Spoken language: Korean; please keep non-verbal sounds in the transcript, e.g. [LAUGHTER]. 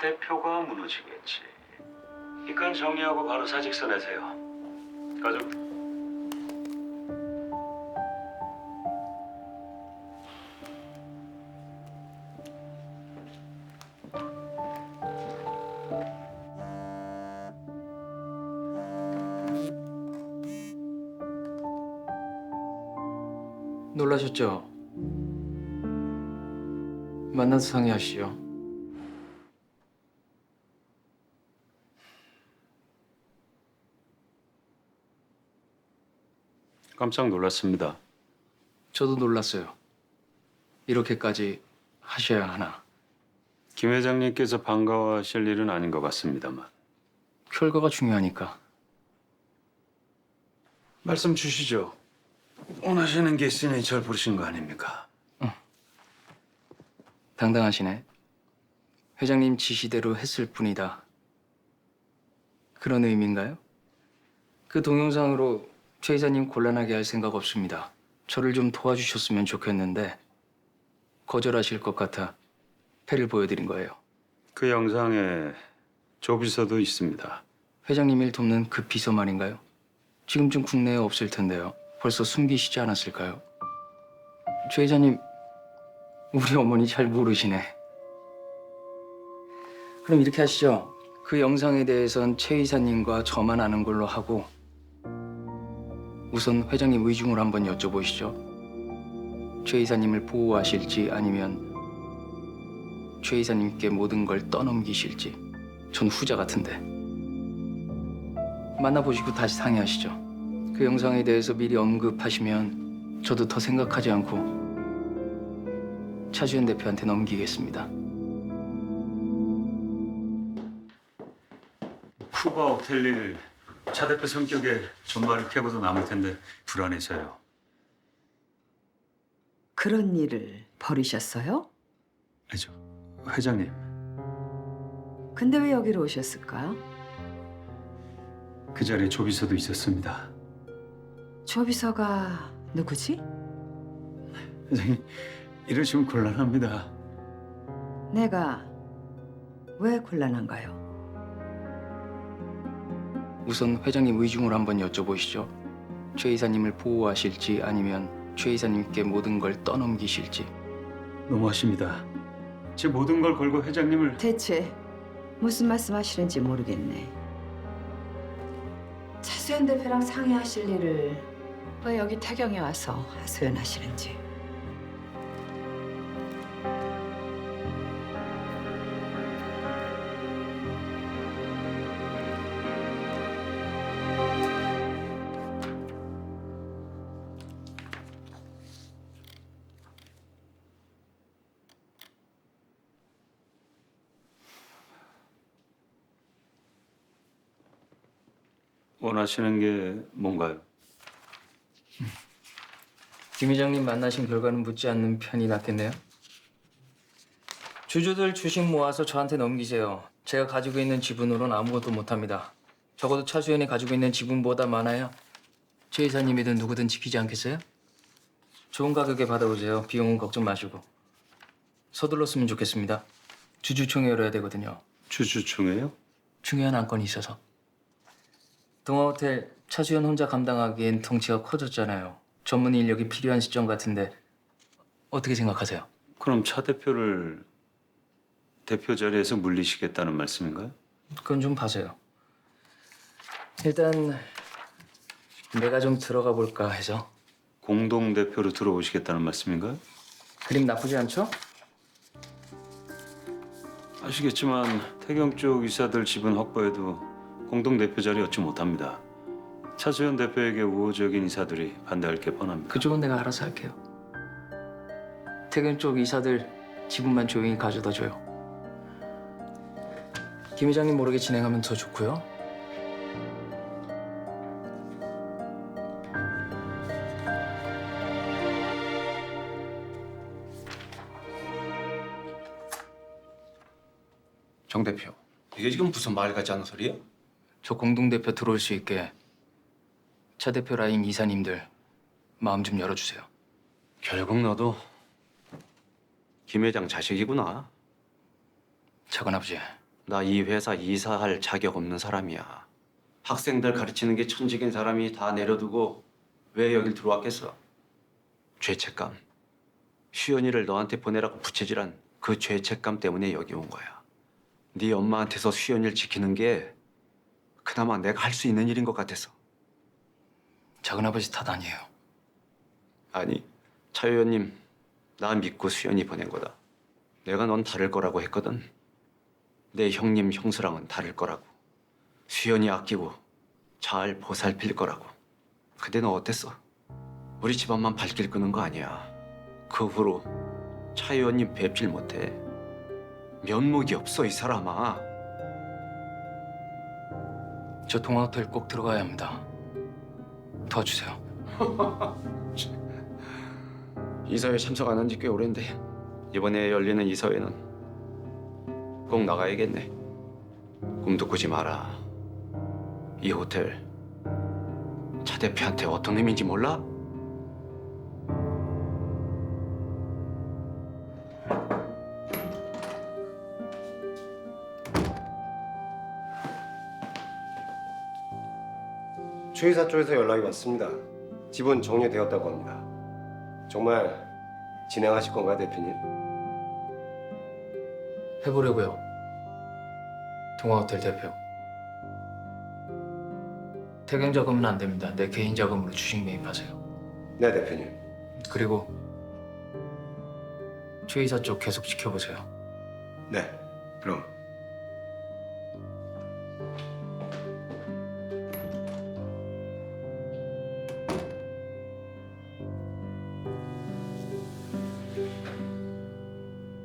대표가 무너지겠지. 이건 정리하고 바로 사직서 내세요. 가족. 놀라셨죠? 만나서 상의하시죠. 깜짝 놀랐습니다. 저도 놀랐어요. 이렇게까지 하셔야 하나. 김 회장님께서 반가워하실 일은 아닌 것 같습니다만. 결과가 중요하니까. 말씀 주시죠. 원하시는 게 있으니 절 부르신 거 아닙니까? 당당하시네. 회장님 지시대로 했을 뿐이다. 그런 의미인가요? 그 동영상으로 최 이사님 곤란하게 할 생각 없습니다. 저를 좀 도와주셨으면 좋겠는데 거절하실 것 같아 패를 보여드린 거예요. 그 영상에 조 비서도 있습니다. 회장님 일 돕는 그 비서 말인가요? 지금쯤 국내에 없을 텐데요. 벌써 숨기시지 않았을까요? 최 이사님, 우리 어머니 잘 모르시네. 그럼 이렇게 하시죠. 그 영상에 대해선 최 이사님과 저만 아는 걸로 하고 우선 회장님 의중을 한번 여쭤보시죠. 최 이사님을 보호하실지 아니면 최 이사님께 모든 걸 떠넘기실지 전 후자 같은데. 만나보시고 다시 상의하시죠. 그 영상에 대해서 미리 언급하시면 저도 더 생각하지 않고 차주현 대표한테 넘기겠습니다. 쿠바 호텔 일, 차 대표 성격에 전말을 캐고도 남을 텐데 불안해서요. 그런 일을 벌이셨어요? 아죠, 회장님. 근데 왜 여기로 오셨을까? 그 자리에 조비서도 있었습니다. 조비서가 누구지? 회장님, 이러시면 곤란합니다. 내가 왜 곤란한가요? 우선 회장님 의중을 한번 여쭤보시죠. 최 이사님을 보호하실지 아니면 최 이사님께 모든 걸 떠넘기실지. 너무하십니다. 제 모든 걸 걸고 회장님을 대체 무슨 말씀하시는지 모르겠네. 차수현 대표랑 상의하실 일을 왜 여기 태경에 와서 하소연하시는지. 원하시는 게 뭔가요? 김 회장님 만나신 결과는 묻지 않는 편이 낫겠네요. 주주들 주식 모아서 저한테 넘기세요. 제가 가지고 있는 지분으로는 아무것도 못합니다. 적어도 차수현이 가지고 있는 지분보다 많아야 최 이사님이든 누구든 지키지 않겠어요? 좋은 가격에 받아오세요. 비용은 걱정 마시고. 서둘렀으면 좋겠습니다. 주주총회 열어야 되거든요. 주주총회요? 중요한 안건이 있어서. 동아호텔 차수현 혼자 감당하기엔 덩치가 커졌잖아요. 전문 인력이 필요한 시점 같은데 어떻게 생각하세요? 그럼 차 대표를 대표 자리에서 물리시겠다는 말씀인가요? 그건 좀 봐세요. 일단 내가 좀 들어가 볼까 해서 공동 대표로 들어오시겠다는 말씀인가요? 그림 나쁘지 않죠? 아시겠지만 태경 쪽 이사들 지분 확보에도 공동 대표 자리 얻지 못합니다. 차수현 대표에게 우호적인 이사들이 반대할 게 뻔합니다. 그쪽은 내가 알아서 할게요. 퇴근 쪽 이사들 지분만 조용히 가져다 줘요. 김 회장님 모르게 진행하면 더 좋고요. 정 대표, 이게 지금 무슨 말 같지 않은 소리야? 저 공동대표 들어올 수 있게 차 대표 라인 이사님들 마음 좀 열어주세요. 결국 너도 김 회장 자식이구나. 작은 아버지, 나 이 회사 이사할 자격 없는 사람이야. 학생들 가르치는 게 천직인 사람이 다 내려두고 왜 여길 들어왔겠어? 죄책감. 수연이를 너한테 보내라고 부채질한 그 죄책감 때문에 여기 온 거야. 네 엄마한테서 수연이를 지키는 게 그나마 내가 할 수 있는 일인 것 같아서. 작은아버지 탓 아니에요. 아니, 차 의원님, 나 믿고 수연이 보낸 거다. 내가 넌 다를 거라고 했거든. 내 형님, 형수랑은 다를 거라고. 수연이 아끼고 잘 보살필 거라고. 근데 너 어땠어? 우리 집안만 발길 끄는 거 아니야. 그 후로 차 의원님 뵙질 못해. 면목이 없어, 이 사람아. 저 동아호텔 꼭 들어가야 합니다. 도와주세요. [LAUGHS] 이사회 참석 안 한 지 꽤 오랜데 이번에 열리는 이사회는 꼭 나가야겠네. 꿈도 꾸지 마라. 이 호텔 차 대표한테 어떤 의미인지 몰라? 최이사 쪽에서 연락이 왔습니다. 지분 정리되었다고 합니다. 정말 진행하실 건가요, 대표님? 해보려고요. 동아호텔 대표. 태경 자금은 안 됩니다. 내 개인 자금으로 주식 매입하세요. 네, 대표님. 그리고 최이사 쪽 계속 지켜보세요. 네, 그럼